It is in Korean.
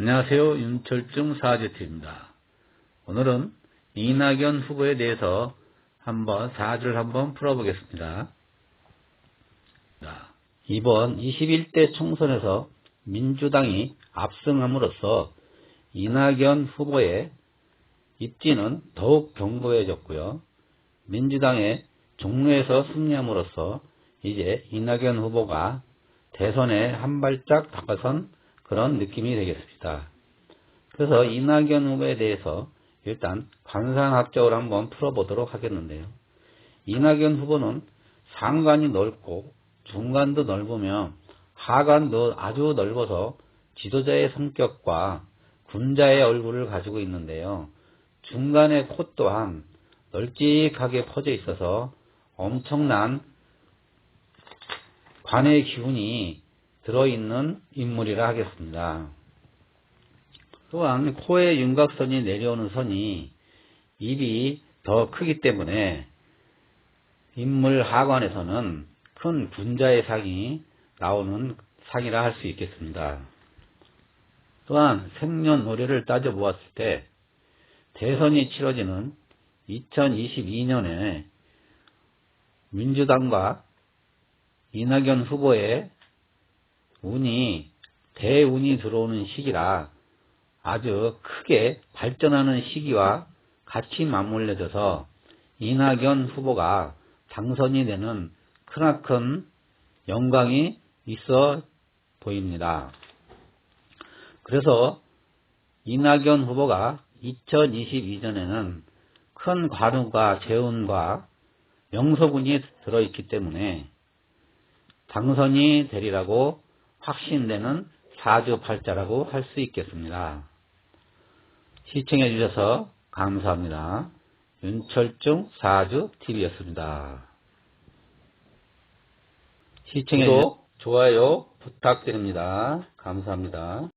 안녕하세요. 윤철중 사제팀입니다. 오늘은 이낙연 후보에 대해서 한번 사주를 한번 풀어보겠습니다. 자, 이번 21대 총선에서 민주당이 압승함으로써 이낙연 후보의 입지는 더욱 견고해졌고요. 민주당의 종로에서 승리함으로써 이제 이낙연 후보가 대선에 한 발짝 다가선 그런 느낌이 되겠습니다. 그래서 이낙연 후보에 대해서 일단 관상학적으로 한번 풀어보도록 하겠는데요. 이낙연 후보는 상관이 넓고 중간도 넓으며 하관도 아주 넓어서 지도자의 성격과 군자의 얼굴을 가지고 있는데요. 중간의 코 또한 널찍하게 퍼져 있어서 엄청난 관의 기운이 들어있는 인물이라 하겠습니다. 또한 코의 윤곽선이 내려오는 선이 입이 더 크기 때문에 인물 하관에서는 큰 군자의 상이 나오는 상이라 할 수 있겠습니다. 또한 생년월일을 따져보았을 때 대선이 치러지는 2022년에 민주당과 이낙연 후보의 운이 대운이 들어오는 시기라 아주 크게 발전하는 시기와 같이 맞물려져서 이낙연 후보가 당선이 되는 크나큰 영광이 있어 보입니다. 그래서 이낙연 후보가 2022년에는 큰 관우가 재운과 명소군이 들어있기 때문에 당선이 되리라고 확신되는 사주팔자라고 할 수 있겠습니다. 시청해 주셔서 감사합니다. 윤철중 사주TV였습니다. 시청해 주셔서 좋아요 부탁드립니다. 감사합니다.